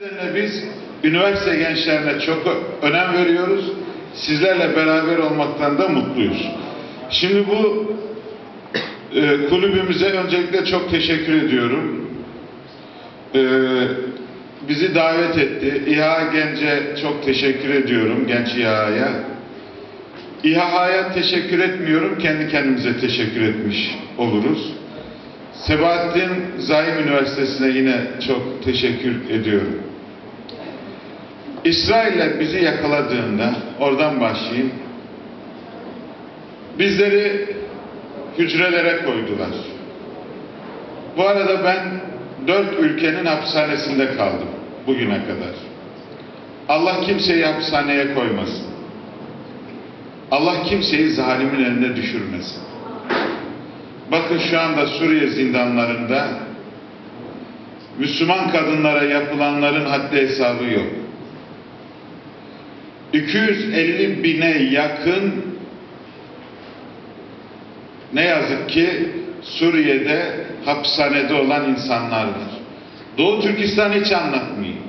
nedenle biz üniversite gençlerine çok önem veriyoruz. Sizlerle beraber olmaktan da mutluyuz. Şimdi bu e, kulübümüze öncelikle çok teşekkür ediyorum. E, bizi davet etti. İHA Genç'e çok teşekkür ediyorum. Genç İHA'ya. İHA'ya teşekkür etmiyorum. Kendi kendimize teşekkür etmiş oluruz. Sebahattin Zaim Üniversitesi'ne yine çok teşekkür ediyorum. İsrailler bizi yakaladığında, oradan başlayayım, bizleri hücrelere koydular. Bu arada ben dört ülkenin hapishanesinde kaldım bugüne kadar. Allah kimseyi hapishaneye koymasın. Allah kimseyi zalimin eline düşürmesin. Bakın şu anda Suriye zindanlarında Müslüman kadınlara yapılanların haddi hesabı yok. 250 bine yakın ne yazık ki Suriye'de hapishanede olan insanlar var. Doğu Türkistan hiç anlatmayayım.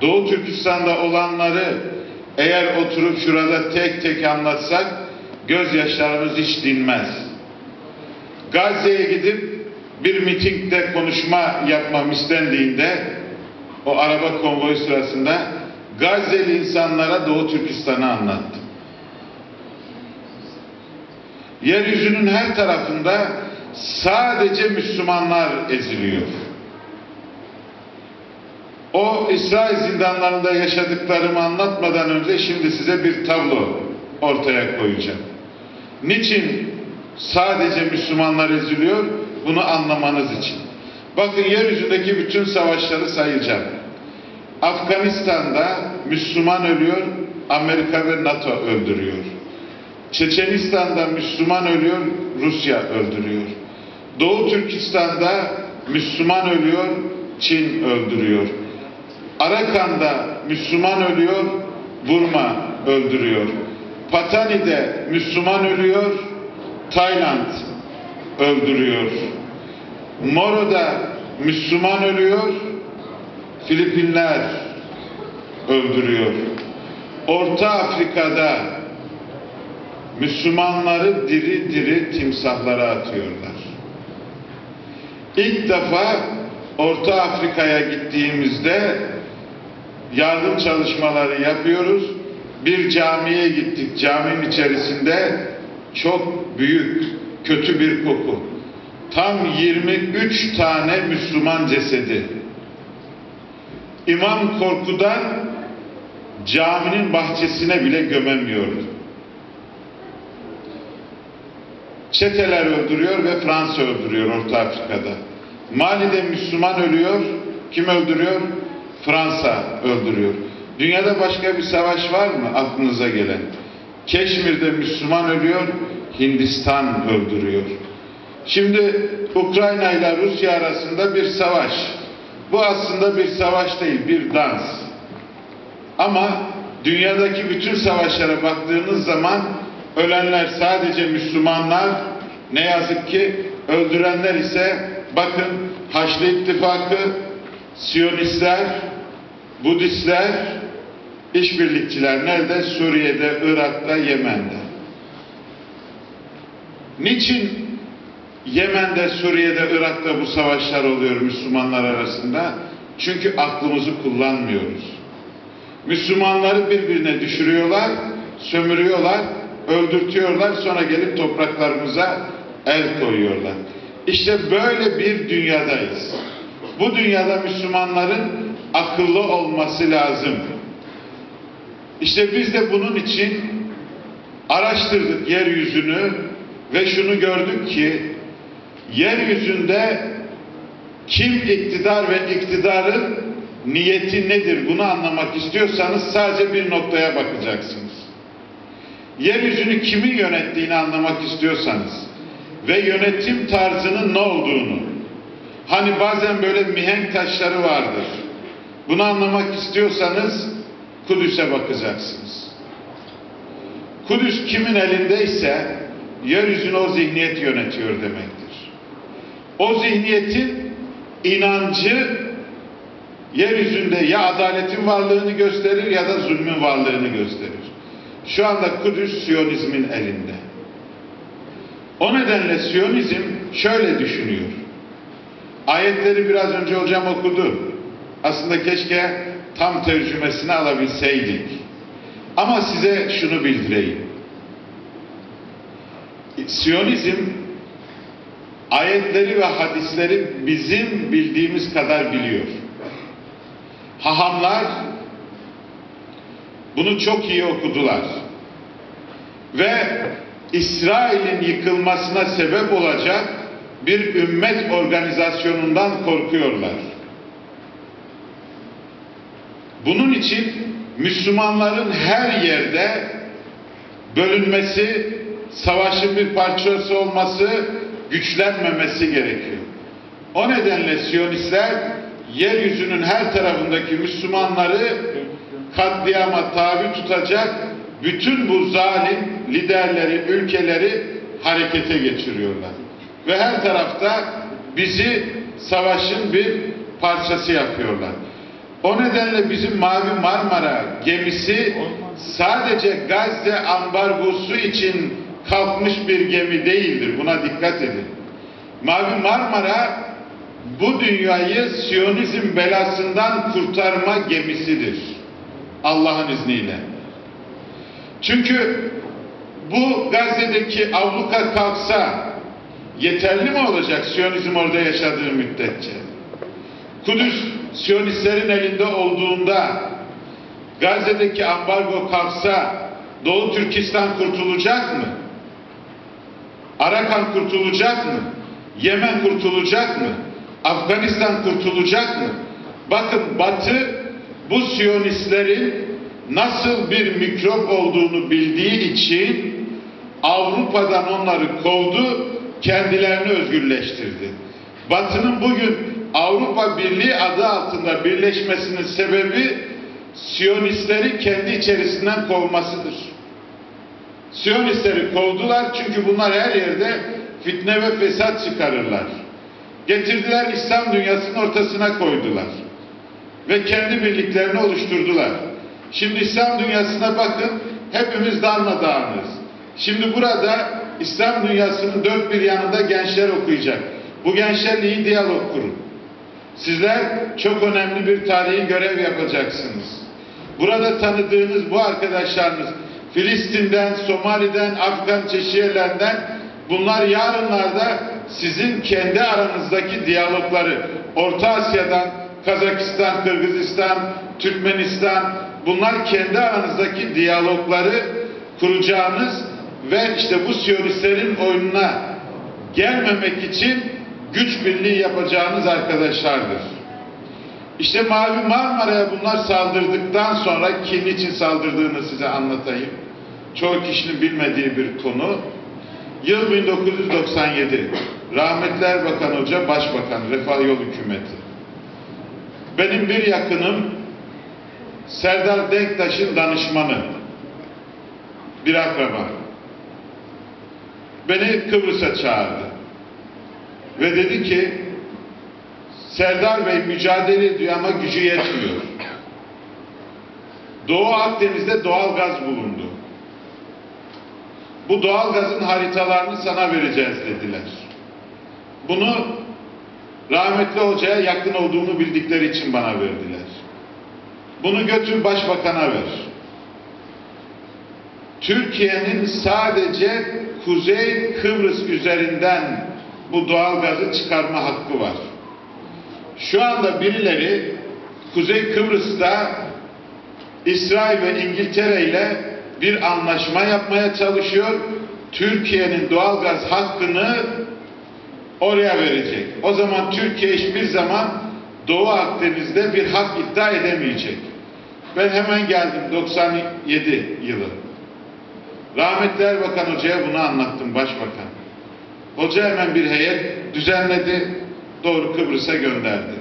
Doğu Türkistan'da olanları eğer oturup şurada tek tek anlatsak gözyaşlarımız hiç dinmez. Gazze'ye gidip bir mitingde konuşma yapmam istendiğinde o araba konvoyu sırasında Gazze'li insanlara Doğu Türkistan'ı anlattım. Yeryüzünün her tarafında sadece Müslümanlar eziliyor. O İsrail zindanlarında yaşadıklarımı anlatmadan önce şimdi size bir tablo ortaya koyacağım. Niçin sadece Müslümanlar eziliyor? Bunu anlamanız için. Bakın yeryüzündeki bütün savaşları sayacağım. Afganistan'da Müslüman ölüyor, Amerika ve NATO öldürüyor. Çeçenistan'da Müslüman ölüyor, Rusya öldürüyor. Doğu Türkistan'da Müslüman ölüyor, Çin öldürüyor. Arakan'da Müslüman ölüyor, Burma öldürüyor. Patani'de Müslüman ölüyor, Tayland öldürüyor. Moro'da Müslüman ölüyor, Filipinler öldürüyor. Orta Afrika'da Müslümanları diri diri timsahlara atıyorlar. İlk defa Orta Afrika'ya gittiğimizde yardım çalışmaları yapıyoruz. Bir camiye gittik. Caminin içerisinde çok büyük, kötü bir koku. Tam 23 tane Müslüman cesedi. İmam korkudan caminin bahçesine bile gömemiyordu. Çeteler öldürüyor ve Fransa öldürüyor Orta Afrika'da. Mali'de Müslüman ölüyor. Kim öldürüyor? Fransa öldürüyor. Dünyada başka bir savaş var mı aklınıza gelen? Keşmir'de Müslüman ölüyor, Hindistan öldürüyor. Şimdi Ukrayna ile Rusya arasında bir savaş. Bu aslında bir savaş değil, bir dans. Ama dünyadaki bütün savaşlara baktığınız zaman ölenler sadece Müslümanlar, ne yazık ki öldürenler ise bakın Haçlı İttifakı, Siyonistler, Budistler, işbirlikçiler nerede? Suriye'de, Irak'ta, Yemen'de. Niçin Yemen'de, Suriye'de, Irak'ta bu savaşlar oluyor Müslümanlar arasında? Çünkü aklımızı kullanmıyoruz. Müslümanları birbirine düşürüyorlar, sömürüyorlar, öldürtüyorlar, sonra gelip topraklarımıza el koyuyorlar. İşte böyle bir dünyadayız. Bu dünyada Müslümanların akıllı olması lazım. İşte biz de bunun için araştırdık yeryüzünü ve şunu gördük ki yeryüzünde kim iktidar ve iktidarın niyeti nedir bunu anlamak istiyorsanız sadece bir noktaya bakacaksınız. Yeryüzünü kimin yönettiğini anlamak istiyorsanız ve yönetim tarzının ne olduğunu hani bazen böyle mihenk taşları vardır. Bunu anlamak istiyorsanız Kudüs'e bakacaksınız. Kudüs kimin elindeyse yeryüzünü o zihniyet yönetiyor demektir. O zihniyetin inancı yeryüzünde ya adaletin varlığını gösterir ya da zulmün varlığını gösterir. Şu anda Kudüs Siyonizmin elinde. O nedenle Siyonizm şöyle düşünüyor. Ayetleri biraz önce hocam okudu. Aslında keşke tam tercümesini alabilseydik. Ama size şunu bildireyim. Siyonizm ayetleri ve hadisleri bizim bildiğimiz kadar biliyor. Hahamlar bunu çok iyi okudular. Ve İsrail'in yıkılmasına sebep olacak bir ümmet organizasyonundan korkuyorlar. Bunun için Müslümanların her yerde bölünmesi, savaşın bir parçası olması, güçlenmemesi gerekiyor. O nedenle Siyonistler yeryüzünün her tarafındaki Müslümanları katliama tabi tutacak bütün bu zalim liderleri, ülkeleri harekete geçiriyorlar. Ve her tarafta bizi savaşın bir parçası yapıyorlar. O nedenle bizim Mavi Marmara gemisi sadece Gazze ambargosu için kalkmış bir gemi değildir. Buna dikkat edin. Mavi Marmara bu dünyayı Siyonizm belasından kurtarma gemisidir. Allah'ın izniyle. Çünkü bu Gazze'deki avluka kalksa yeterli mi olacak Siyonizm orada yaşadığı müddetçe? Kudüs Siyonistlerin elinde olduğunda Gazze'deki ambargo kalksa Doğu Türkistan kurtulacak mı? Arakan kurtulacak mı? Yemen kurtulacak mı? Afganistan kurtulacak mı? Bakın Batı bu Siyonistlerin nasıl bir mikrop olduğunu bildiği için Avrupa'dan onları kovdu, kendilerini özgürleştirdi. Batı'nın bugün Avrupa Birliği adı altında birleşmesinin sebebi Siyonistleri kendi içerisinden kovmasıdır. Siyonistleri kovdular çünkü bunlar her yerde fitne ve fesat çıkarırlar. Getirdiler İslam dünyasının ortasına koydular. Ve kendi birliklerini oluşturdular. Şimdi İslam dünyasına bakın hepimiz darmadağınız. Şimdi burada İslam dünyasının dört bir yanında gençler okuyacak. Bu gençlerle iyi diyalog kurun. Sizler çok önemli bir tarihi görev yapacaksınız. Burada tanıdığınız bu arkadaşlarınız Filistin'den, Somali'den, Afgan çeşitli yerlerden bunlar yarınlarda sizin kendi aranızdaki diyalogları Orta Asya'dan, Kazakistan, Kırgızistan, Türkmenistan bunlar kendi aranızdaki diyalogları kuracağınız ve işte bu Siyonistlerin oyununa gelmemek için güç birliği yapacağınız arkadaşlardır. İşte Mavi Marmara'ya bunlar saldırdıktan sonra kim için saldırdığını size anlatayım. Çoğu kişinin bilmediği bir konu. Yıl 1997. Rahmetli Erbakan Hoca Başbakan, Refah Yol Hükümeti. Benim bir yakınım Serdar Denktaş'ın danışmanı. Bir akraba. Beni Kıbrıs'a çağırdı. Ve dedi ki Serdar Bey mücadele ediyor ama gücü yetmiyor. Doğu Akdeniz'de doğal gaz bulundu. Bu doğal gazın haritalarını sana vereceğiz dediler. Bunu rahmetli hocaya yakın olduğunu bildikleri için bana verdiler. Bunu götür başbakana ver. Türkiye'nin sadece Kuzey Kıbrıs üzerinden bu doğal gazı çıkarma hakkı var. Şu anda birileri Kuzey Kıbrıs'ta İsrail ve İngiltere ile bir anlaşma yapmaya çalışıyor. Türkiye'nin doğal gaz hakkını oraya verecek. O zaman Türkiye hiçbir zaman Doğu Akdeniz'de bir hak iddia edemeyecek. Ben hemen geldim 97 yılı. Rahmetli Erbakan Hoca'ya bunu anlattım başbakan. Hoca hemen bir heyet düzenledi, doğru Kıbrıs'a gönderdi.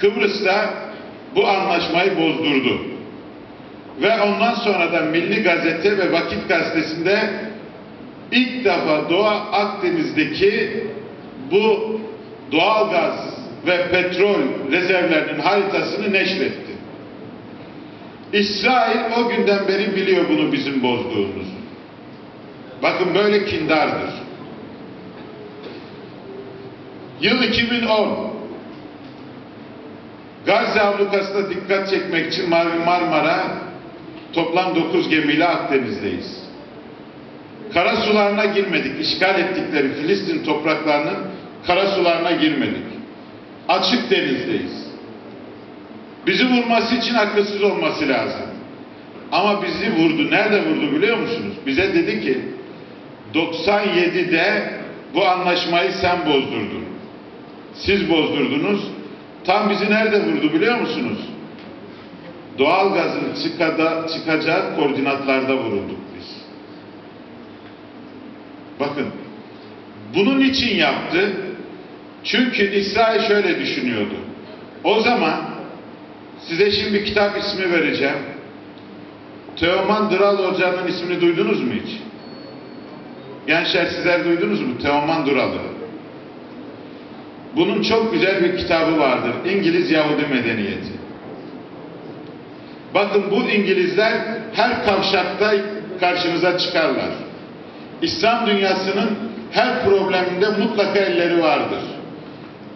Kıbrıs'ta bu anlaşmayı bozdurdu. Ve ondan sonra da Milli Gazete ve Vakit Gazetesi'nde ilk defa Doğu Akdeniz'deki bu doğalgaz ve petrol rezervlerinin haritasını neşretti. İsrail o günden beri biliyor bunu bizim bozduğumuzu. Bakın böyle kindardır. Yıl 2010. Gazze ablukasına dikkat çekmek için Marmara toplam 9 gemiyle Akdeniz'deyiz. Kara sularına girmedik. İşgal ettikleri Filistin topraklarının kara sularına girmedik. Açık denizdeyiz. Bizi vurması için akılsız olması lazım. Ama bizi vurdu. Nerede vurdu biliyor musunuz? Bize dedi ki 97'de bu anlaşmayı sen bozdurdun. Siz bozdurdunuz. Tam bizi nerede vurdu biliyor musunuz? Doğal gazın çıkada, çıkacağı koordinatlarda vurulduk biz. Bakın. Bunun için yaptı. Çünkü İsrail şöyle düşünüyordu. O zaman size şimdi bir kitap ismi vereceğim. Teoman Dural Hoca'nın ismini duydunuz mu hiç? Gençler sizler duydunuz mu? Teoman Dural'ı. Bunun çok güzel bir kitabı vardır. İngiliz Yahudi Medeniyeti. Bakın bu İngilizler her kavşakta karşınıza çıkarlar. İslam dünyasının her probleminde mutlaka elleri vardır.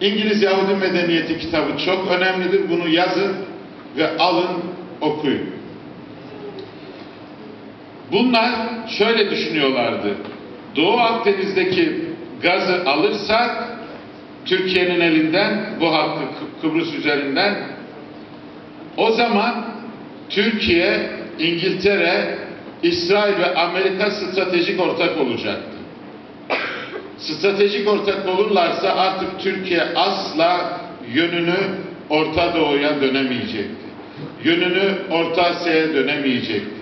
İngiliz Yahudi Medeniyeti kitabı çok önemlidir. Bunu yazın ve alın, okuyun. Bunlar şöyle düşünüyorlardı. Doğu Akdeniz'deki gazı alırsak Türkiye'nin elinden bu hakkı Kı- Kıbrıs üzerinden o zaman Türkiye, İngiltere, İsrail ve Amerika stratejik ortak olacaktı. Stratejik ortak olurlarsa artık Türkiye asla yönünü Orta Doğu'ya dönemeyecekti. Yönünü Orta Asya'ya dönemeyecekti.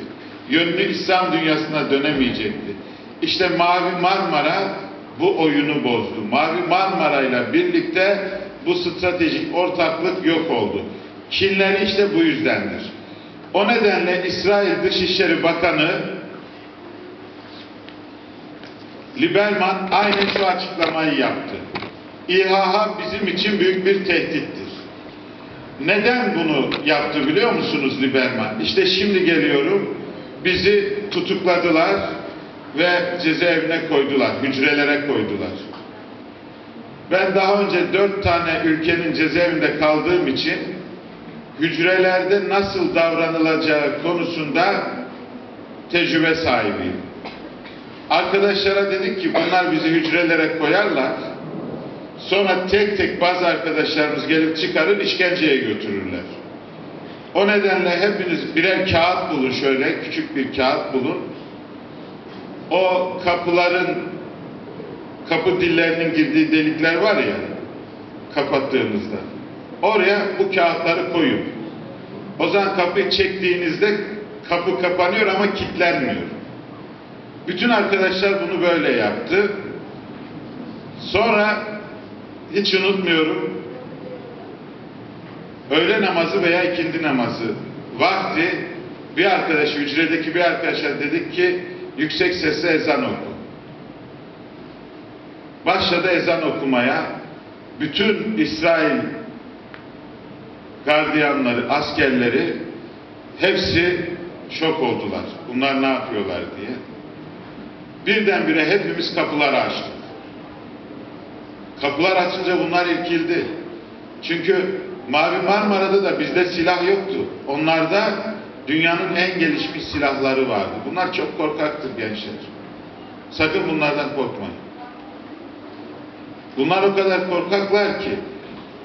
Yönünü İslam dünyasına dönemeyecekti. İşte Mavi Marmara bu oyunu bozdu. Mavi Marmara ile birlikte bu stratejik ortaklık yok oldu. Kinleri işte bu yüzdendir. O nedenle İsrail Dışişleri Bakanı Liberman aynen şu açıklamayı yaptı. İHA bizim için büyük bir tehdittir. Neden bunu yaptı biliyor musunuz Liberman? İşte şimdi geliyorum. Bizi tutukladılar ve cezaevine koydular, hücrelere koydular. Ben daha önce dört tane ülkenin cezaevinde kaldığım için hücrelerde nasıl davranılacağı konusunda tecrübe sahibiyim. Arkadaşlara dedik ki bunlar bizi hücrelere koyarlar. Sonra tek tek bazı arkadaşlarımız gelip çıkarır işkenceye götürürler. O nedenle hepiniz birer kağıt bulun şöyle küçük bir kağıt bulun. O kapıların kapı dillerinin girdiği delikler var ya kapattığınızda. Oraya bu kağıtları koyun. O zaman kapıyı çektiğinizde kapı kapanıyor ama kilitlenmiyor. Bütün arkadaşlar bunu böyle yaptı. Sonra hiç unutmuyorum. Öğle namazı veya ikindi namazı vakti bir arkadaş, hücredeki bir arkadaşa dedik ki yüksek sesle ezan oku. Başladı ezan okumaya. Bütün İsrail gardiyanları, askerleri hepsi şok oldular. Bunlar ne yapıyorlar diye. Birdenbire hepimiz kapıları açtık. Kapılar açınca bunlar irkildi. Çünkü Mavi Marmara'da da bizde silah yoktu. Onlarda dünyanın en gelişmiş silahları vardı. Bunlar çok korkaktır gençler. Sakın bunlardan korkmayın. Bunlar o kadar korkaklar ki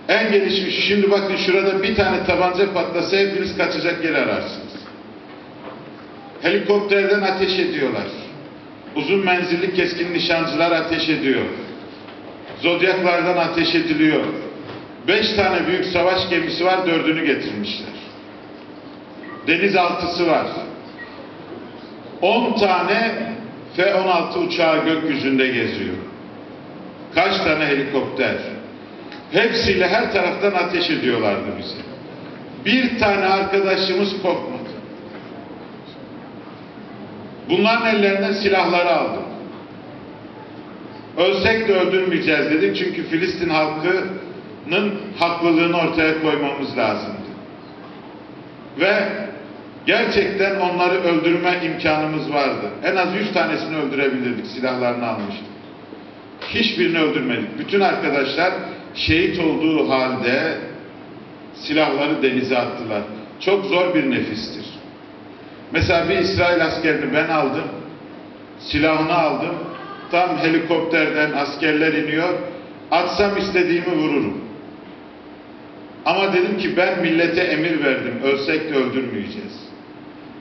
en gelişmiş şimdi bakın şurada bir tane tabanca patlasa hepiniz kaçacak yer ararsınız. Helikopterden ateş ediyorlar. Uzun menzilli keskin nişancılar ateş ediyor. Zodyaklardan ateş ediliyor. Beş tane büyük savaş gemisi var, dördünü getirmişler. Denizaltısı var. On tane F-16 uçağı gökyüzünde geziyor. Kaç tane helikopter. Hepsiyle her taraftan ateş ediyorlardı bize. Bir tane arkadaşımız korkmadı. Bunların ellerinden silahları aldım. Ölsek de öldürmeyeceğiz dedik çünkü Filistin halkı haklılığını ortaya koymamız lazımdı. Ve gerçekten onları öldürme imkanımız vardı. En az 100 tanesini öldürebilirdik silahlarını almıştık. Hiçbirini öldürmedik. Bütün arkadaşlar şehit olduğu halde silahları denize attılar. Çok zor bir nefistir. Mesela bir İsrail askerini ben aldım. Silahını aldım. Tam helikopterden askerler iniyor. Atsam istediğimi vururum. Ama dedim ki ben millete emir verdim. Ölsek de öldürmeyeceğiz.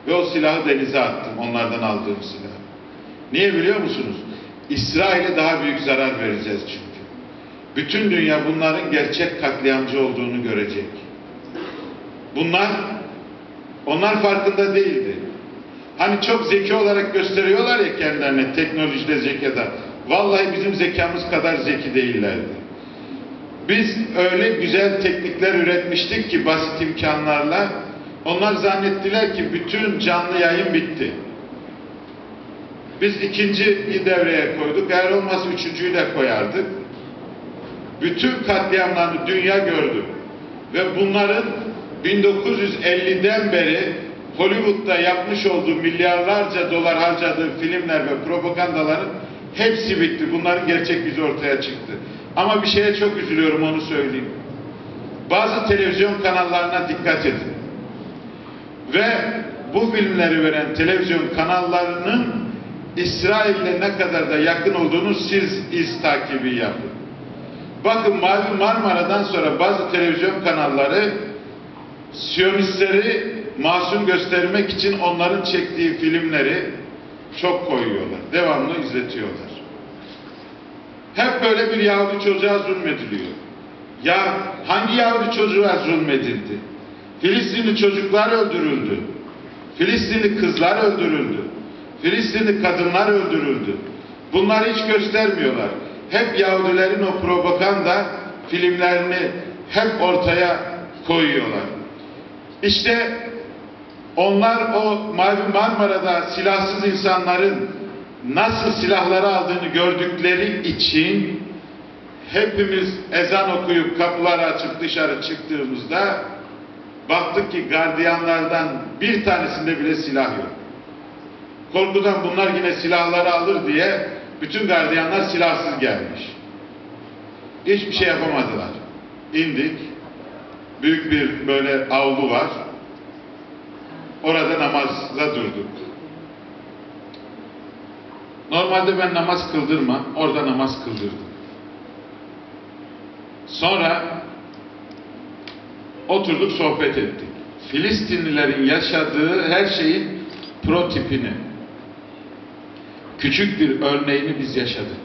Ve o silahı denize attım. Onlardan aldığım silahı. Niye biliyor musunuz? İsrail'e daha büyük zarar vereceğiz çünkü. Bütün dünya bunların gerçek katliamcı olduğunu görecek. Bunlar, onlar farkında değildi. Hani çok zeki olarak gösteriyorlar ya kendilerine teknolojide zekada. Vallahi bizim zekamız kadar zeki değillerdi. Biz öyle güzel teknikler üretmiştik ki basit imkanlarla. Onlar zannettiler ki bütün canlı yayın bitti. Biz ikinciyi devreye koyduk. Eğer olmazsa üçüncüyü de koyardık. Bütün katliamlarını dünya gördü. Ve bunların 1950'den beri Hollywood'da yapmış olduğu milyarlarca dolar harcadığı filmler ve propagandaların hepsi bitti. Bunların gerçek yüzü ortaya çıktı. Ama bir şeye çok üzülüyorum onu söyleyeyim. Bazı televizyon kanallarına dikkat edin. Ve bu filmleri veren televizyon kanallarının İsrail'le ne kadar da yakın olduğunu siz iz takibi yapın. Bakın Mavi Marmara'dan sonra bazı televizyon kanalları Siyonistleri masum göstermek için onların çektiği filmleri çok koyuyorlar. Devamlı izletiyorlar. Hep böyle bir Yahudi çocuğa zulmediliyor. Ya hangi Yahudi çocuğa zulmedildi? Filistinli çocuklar öldürüldü. Filistinli kızlar öldürüldü. Filistinli kadınlar öldürüldü. Bunları hiç göstermiyorlar. Hep Yahudilerin o propaganda filmlerini hep ortaya koyuyorlar. İşte onlar o Mavi Marmara'da silahsız insanların nasıl silahları aldığını gördükleri için hepimiz ezan okuyup kapıları açıp dışarı çıktığımızda baktık ki gardiyanlardan bir tanesinde bile silah yok. Korkudan bunlar yine silahları alır diye bütün gardiyanlar silahsız gelmiş. Hiçbir şey yapamadılar. İndik. Büyük bir böyle avlu var. Orada namazla durduk. Normalde ben namaz kıldırmam. Orada namaz kıldırdım. Sonra oturduk sohbet ettik. Filistinlilerin yaşadığı her şeyin prototipini, küçük bir örneğini biz yaşadık.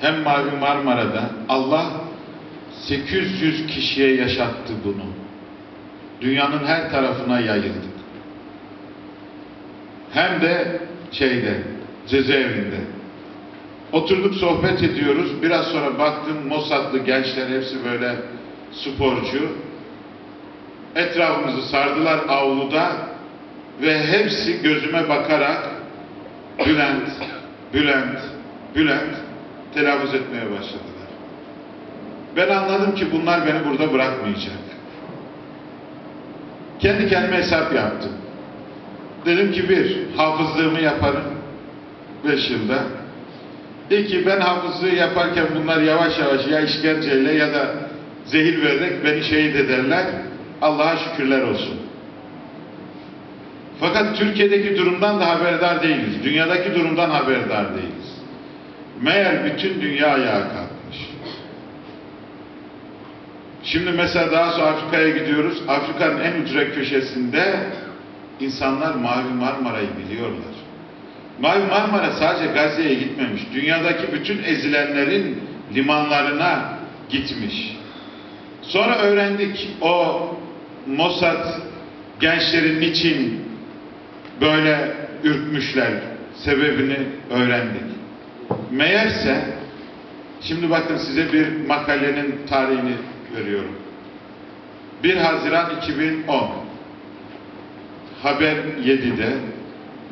Hem Mavi Marmara'da Allah 800 kişiye yaşattı bunu. Dünyanın her tarafına yayıldık. Hem de şeyde, cezaevinde. Oturduk sohbet ediyoruz. Biraz sonra baktım Mossadlı gençler hepsi böyle sporcu. Etrafımızı sardılar avluda ve hepsi gözüme bakarak Bülent, Bülent, Bülent telaffuz etmeye başladılar. Ben anladım ki bunlar beni burada bırakmayacak. Kendi kendime hesap yaptım. Dedim ki bir, hafızlığımı yaparım. Beş yılda. İki, ben hafızlığı yaparken bunlar yavaş yavaş ya işkenceyle ya da zehir vererek beni şehit ederler. Allah'a şükürler olsun. Fakat Türkiye'deki durumdan da haberdar değiliz. Dünyadaki durumdan haberdar değiliz. Meğer bütün dünya ayağa kalkmış. Şimdi mesela daha sonra Afrika'ya gidiyoruz. Afrika'nın en ücret köşesinde insanlar Mavi Marmara'yı biliyorlar. Mavi Marmara sadece Gazze'ye gitmemiş. Dünyadaki bütün ezilenlerin limanlarına gitmiş. Sonra öğrendik o Mossad gençlerin niçin böyle ürkmüşler sebebini öğrendik. Meğerse şimdi bakın size bir makalenin tarihini veriyorum. 1 Haziran 2010 Haber 7'de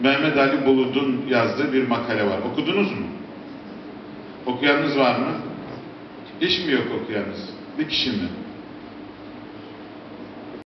Mehmet Ali Bulut'un yazdığı bir makale var. Okudunuz mu? Okuyanınız var mı? Hiç mi yok okuyanınız? Bir kişi mi?